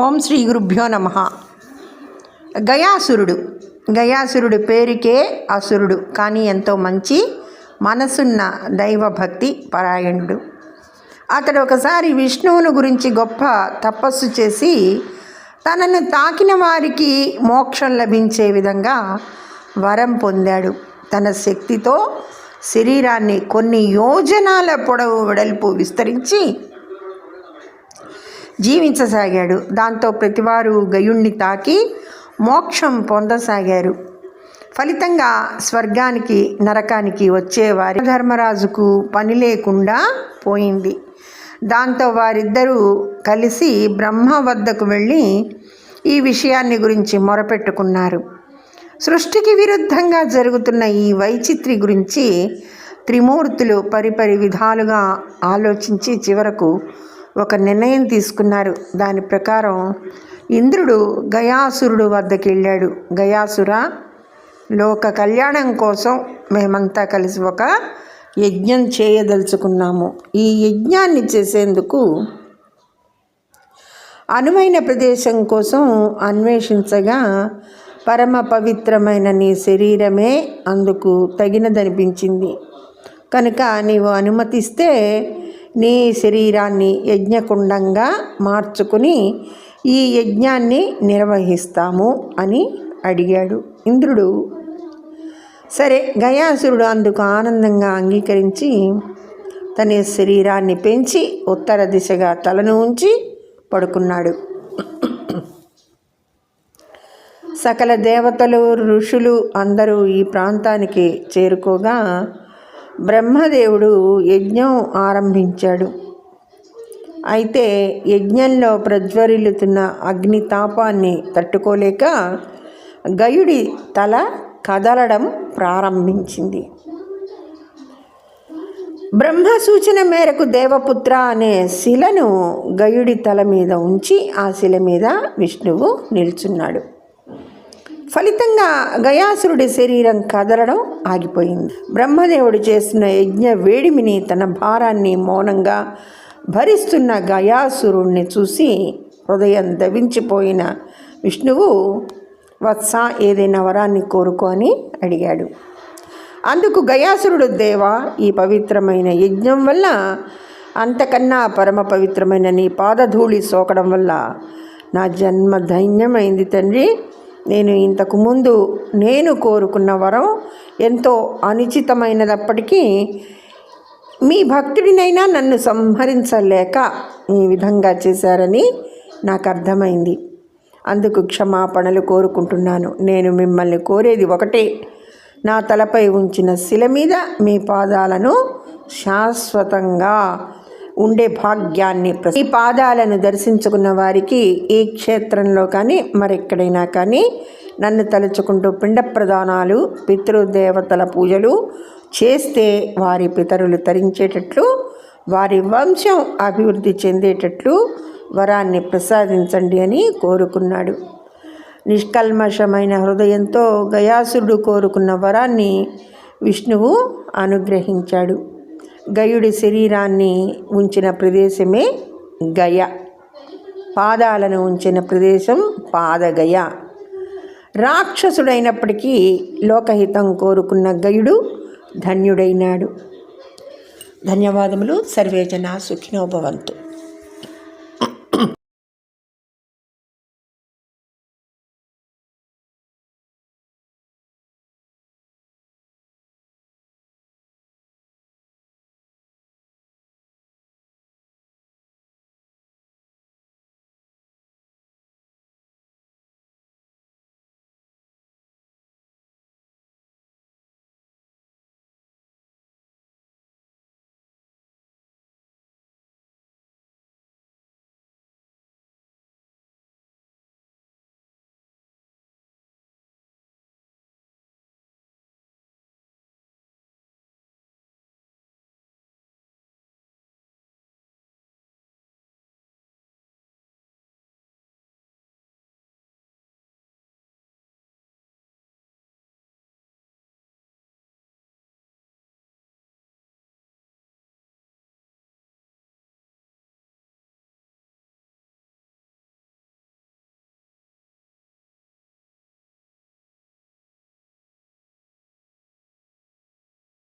ఓం శ్రీ గురుభ్యో నమ. గయాసురుడు. గయాసురుడు పేరుకే అసురుడు. కానీ ఎంతో మంచి మనసున్న దైవభక్తి పరాయణుడు. అతడు ఒకసారి విష్ణువును గురించి గొప్ప తపస్సు చేసి తనను తాకిన వారికి మోక్షం లభించే విధంగా వరం పొందాడు. తన శక్తితో శరీరాన్ని కొన్ని యోజనాల పొడవు వెడల్పు విస్తరించి జీవించసాగాడు. దాంతో ప్రతివారు గయుణ్ణి తాకి మోక్షం పొందసాగారు. ఫలితంగా స్వర్గానికి నరకానికి వచ్చేవారి ధర్మరాజుకు పని లేకుండా పోయింది. దాంతో వారిద్దరూ కలిసి బ్రహ్మ వద్దకు వెళ్ళి ఈ విషయాన్ని గురించి మొరపెట్టుకున్నారు. సృష్టికి విరుద్ధంగా జరుగుతున్న ఈ వైచిత్రి గురించి త్రిమూర్తులు పరిపరి విధాలుగా ఆలోచించి చివరకు ఒక నిర్ణయం తీసుకున్నారు. దాని ప్రకారం ఇంద్రుడు గయాసురుడు వద్దకు వెళ్ళాడు. గయాసుర లోక కళ్యాణం కోసం మేమంతా కలిసి ఒక యజ్ఞం చేయదలుచుకున్నాము. ఈ యజ్ఞాన్ని చేసేందుకు అనువైన ప్రదేశం కోసం అన్వేషించగా పరమ పవిత్రమైన నీ శరీరమే అందుకు తగినదనిపించింది. కనుక నీవు అనుమతిస్తే నీ శరీరాన్ని యజ్ఞకుండంగా మార్చుకుని ఈ యజ్ఞాన్ని నిర్వహిస్తాము అని అడిగాడు ఇంద్రుడు. సరే గయాసురుడు అందుకు ఆనందంగా అంగీకరించి తన శరీరాన్ని పెంచి ఉత్తర దిశగా తలను ఉంచి పడుకున్నాడు. సకల దేవతలు ఋషులు అందరూ ఈ ప్రాంతానికి చేరుకోగా బ్రహ్మదేవుడు యజ్ఞం ఆరంభించాడు. అయితే యజ్ఞంలో ప్రజ్వరిల్లుతున్న అగ్ని తాపాన్ని తట్టుకోలేక గయుడి తల కదలడం ప్రారంభించింది. బ్రహ్మ సూచన మేరకు దేవపుత్ర అనే శిలను గయుడి తల మీద ఉంచి ఆ శిల మీద విష్ణువు నిల్చున్నాడు. ఫలితంగా గయాసురుడి శరీరం కదలడం ఆగిపోయింది. బ్రహ్మదేవుడు చేసిన యజ్ఞ వేడిమిని తన భారాన్ని మౌనంగా భరిస్తున్న గయాసురుణ్ణి చూసి హృదయం దవించిపోయిన విష్ణువు వత్స ఏదైనా వరాన్ని కోరుకో అని అడిగాడు. అందుకు గయాసురుడు దేవ ఈ పవిత్రమైన యజ్ఞం వల్ల అంతకన్నా పరమ పవిత్రమైన నీ పాదధూళి సోకడం వల్ల నా జన్మ ధైన్యమైంది తండ్రి. నేను ఇంతకు ముందు నేను కోరుకున్న వరం ఎంతో అనుచితమైనదప్పటికీ మీ భక్తుడినైనా నన్ను సంహరించలేక ఈ విధంగా చేశారని నాకు అర్థమైంది. అందుకు క్షమాపణలు కోరుకుంటున్నాను. నేను మిమ్మల్ని కోరేది ఒకటే. నా తలపై ఉంచిన శిల మీద మీ పాదాలను శాశ్వతంగా ఉండే భాగ్యాన్ని ఈ పాదాలను దర్శించుకున్న వారికి ఈ క్షేత్రంలో కానీ మరెక్కడైనా కానీ నన్ను తలుచుకుంటూ పిండ ప్రదానాలు పితృదేవతల పూజలు చేస్తే వారి పితరులు తరించేటట్లు వారి వంశం అభివృద్ధి చెందేటట్లు వరాన్ని ప్రసాదించండి అని కోరుకున్నాడు. నిష్కల్మషమైన హృదయంతో గయాసురుడు కోరుకున్న వరాన్ని విష్ణువు అనుగ్రహించాడు. గయుడి శరీరాన్ని ఉంచిన ప్రదేశమే గయ. పాదాలను ఉంచిన ప్రదేశం పాదగయ. రాక్షసుడైనప్పటికీ లోకహితం కోరుకున్న గయుడు ధన్యుడైనాడు. ధన్యవాదములు. సర్వేజన సుఖినోభవంతు.